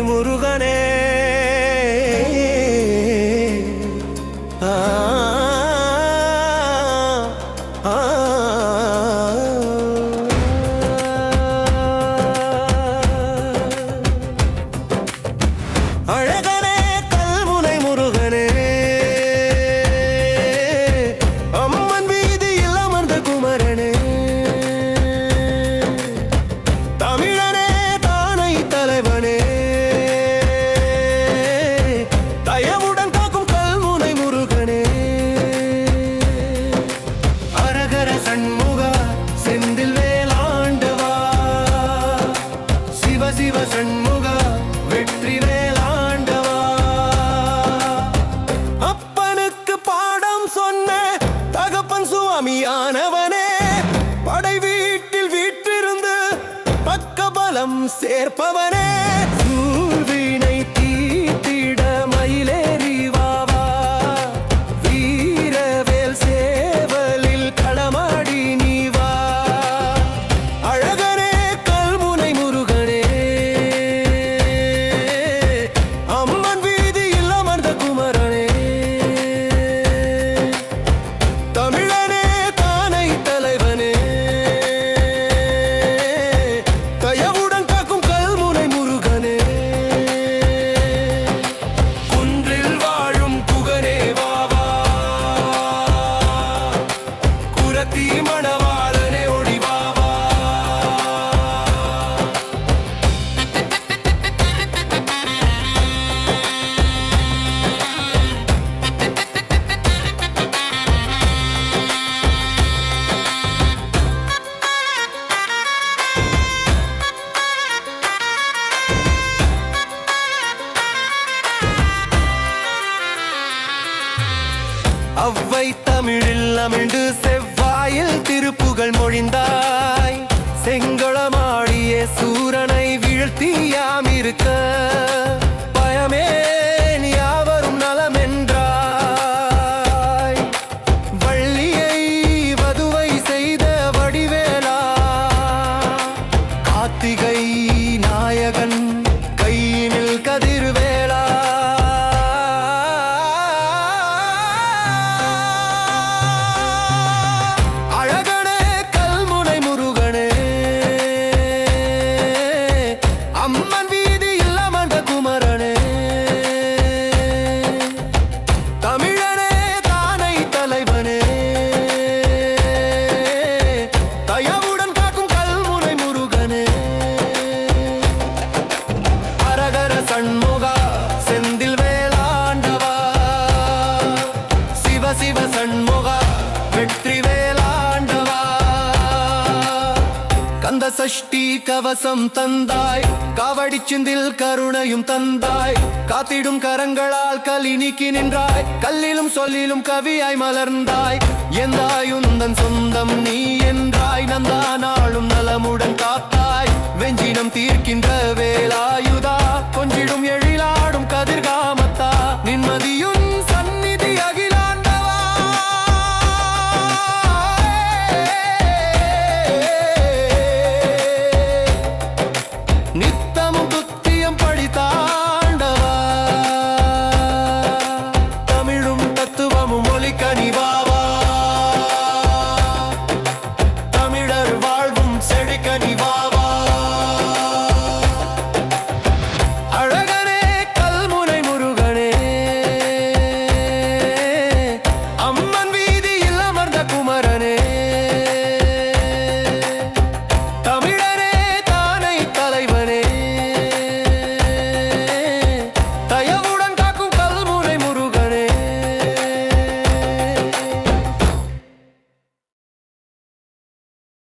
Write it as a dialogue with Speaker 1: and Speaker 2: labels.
Speaker 1: முருகனே. சண்முகா வெற்றி வேலாண்டவா அப்பனுக்கு பாடம் சொன்ன தகப்பன் சுவாமியானவனே படை வீட்டில் வீற்றிருந்து பக்கபலம் சேர்ப்பவனே. கந்த சஷ்டி கவசம் தந்தாய். காவடி சிந்தில் கருணையும் தந்தாய். காத்திடும் கரங்களால் கலி நீக்கி நின்றாய். கல்லிலும் சொல்லிலும் கவியாய் மலர்ந்தாய். எந்தாயுந்தன் சொந்தம் நீ என்றாய். நந்தான